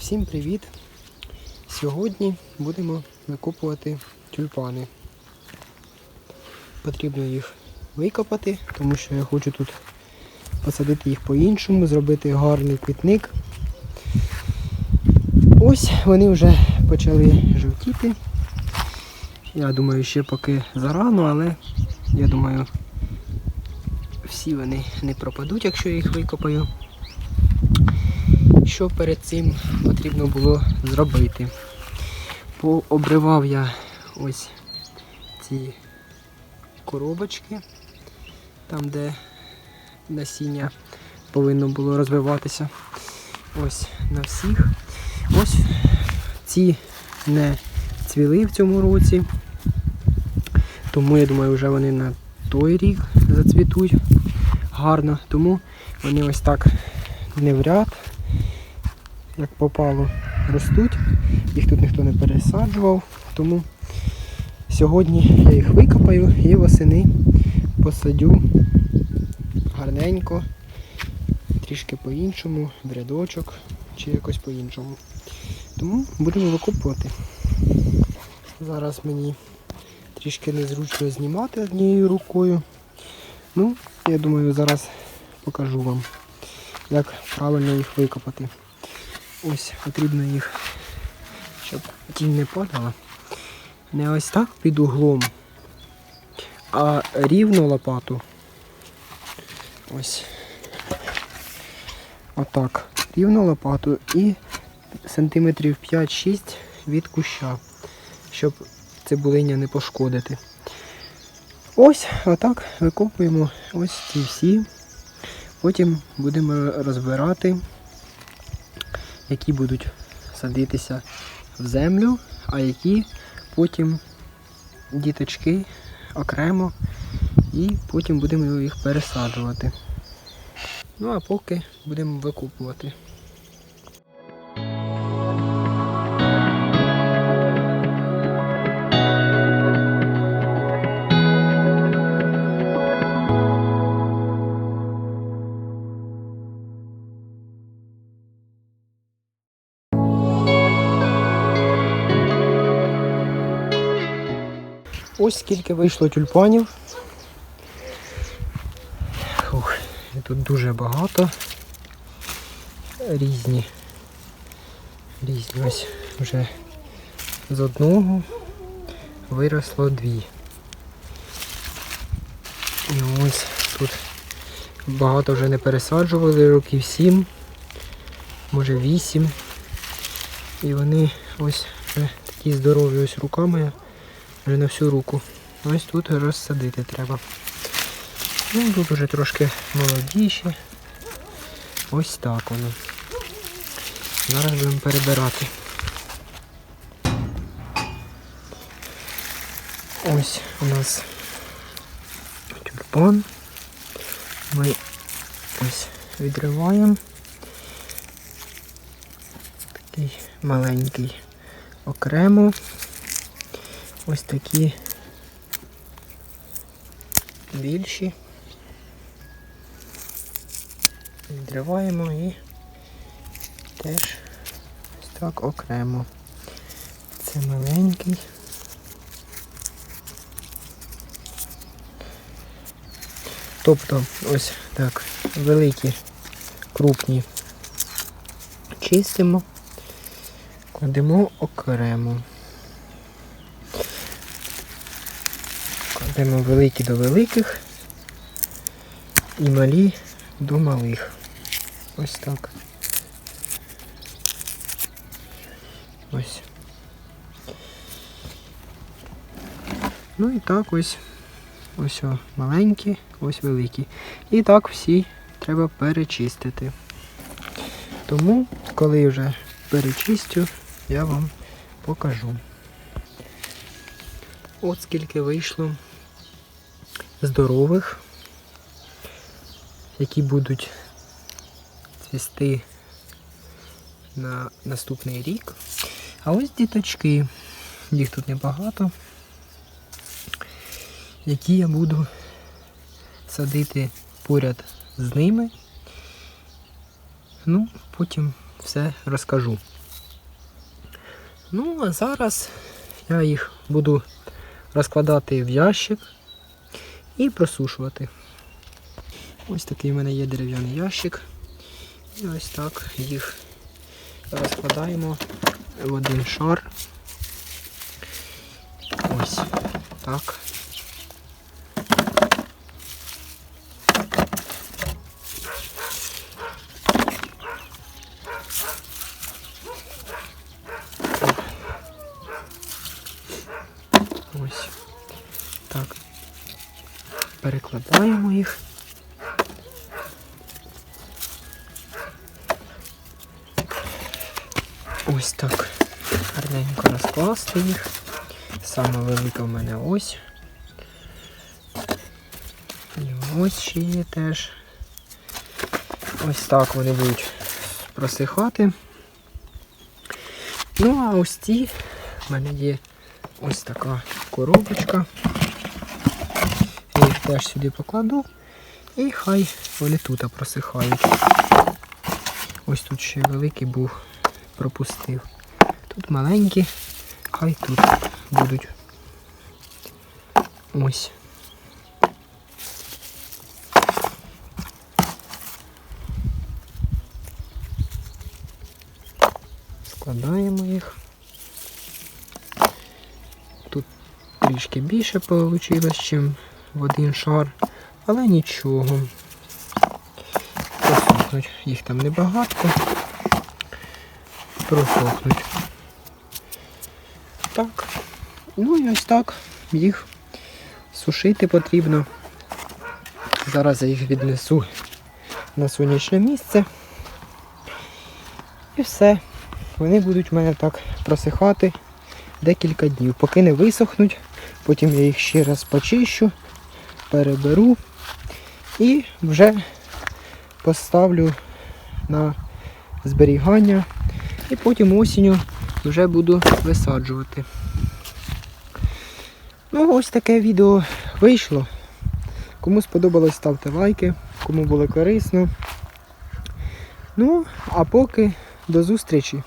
Всім привіт! Сьогодні будемо викопувати тюльпани. Потрібно їх викопати, тому що я хочу тут посадити їх по-іншому, зробити гарний квітник. Ось вони вже почали жовтіти. Я думаю, ще поки зарано, але я думаю, всі вони не пропадуть, якщо я їх викопаю що перед цим потрібно було зробити. Пообривав я ось ці коробочки, там де насіння повинно було розвиватися. Ось на всіх. Ось ці не цвіли в цьому році. Тому я думаю, вже вони на той рік зацвітуть гарно. Тому вони ось так не в ряд, як попало, ростуть. Їх тут ніхто не пересаджував, тому сьогодні я їх викопаю і восени посадю гарненько, трішки по-іншому, в рядочок чи якось по-іншому. Тому будемо викопувати. Зараз мені трішки незручно знімати однією рукою. Ну, я думаю, зараз покажу вам, як правильно їх викопати. Ось потрібно їх, щоб тінь не падала. Не ось так під углом, а рівно лопату. Ось. Отак. Рівно лопату і сантиметрів 5-6 від куща, щоб цибулиня не пошкодити. Ось отак викопуємо ось ці всі. Потім будемо розбирати які будуть садитися в землю, а які потім діточки окремо і потім будемо їх пересаджувати. Ну а поки будемо викупувати. Ось скільки вийшло тюльпанів. Ух, і тут дуже багато. Різні. Різні. Ось вже з одного виросло дві. І ось тут багато вже не пересаджували, років сім, може вісім. І вони ось вже такі здорові ось руками вже на всю руку. Ось тут розсадити треба. Ну, тут вже трошки молодіші. Ось так воно. Зараз будемо перебирати. Ось у нас тюльпан. Ми ось відриваємо. Такий маленький окремо. Ось такі більші. Відриваємо і теж ось так окремо. Це маленький. Тобто ось так, великі, крупні чистимо, кладемо окремо. Кладемо великі до великих і малі до малих. Ось так. Ось. Ну і так ось. Ось о, маленькі, ось великі. І так всі треба перечистити. Тому, коли вже перечистю, я вам покажу. От скільки вийшло здорових, які будуть цвісти на наступний рік. А ось діточки, їх тут небагато, які я буду садити поряд з ними. Ну, потім все розкажу. Ну, а зараз я їх буду розкладати в ящик і просушувати. Ось такий в мене є дерев'яний ящик. І ось так їх розкладаємо в один шар. Ось так. Ось так. Перекладаємо їх. Ось так. Гарненько розкласти їх. Саме велика в мене ось. І ось ще є теж. Ось так вони будуть просихати. Ну, а ось ці в мене є ось така коробочка. Теж сюди покладу. І хай вони тут просихають. Ось тут ще великий був, пропустив. Тут маленькі, хай тут будуть. Ось. Складаємо їх. Тут трішки більше вийшло, ніж в один шар, але нічого. Просохнуть. Їх там небагато. Просохнуть. Так. Ну і ось так їх сушити потрібно. Зараз я їх віднесу на сонячне місце. І все. Вони будуть в мене так просихати декілька днів, поки не висохнуть. Потім я їх ще раз почищу, переберу і вже поставлю на зберігання. І потім осінню вже буду висаджувати. Ну, ось таке відео вийшло. Кому сподобалось, ставте лайки, кому було корисно. Ну, а поки до зустрічі!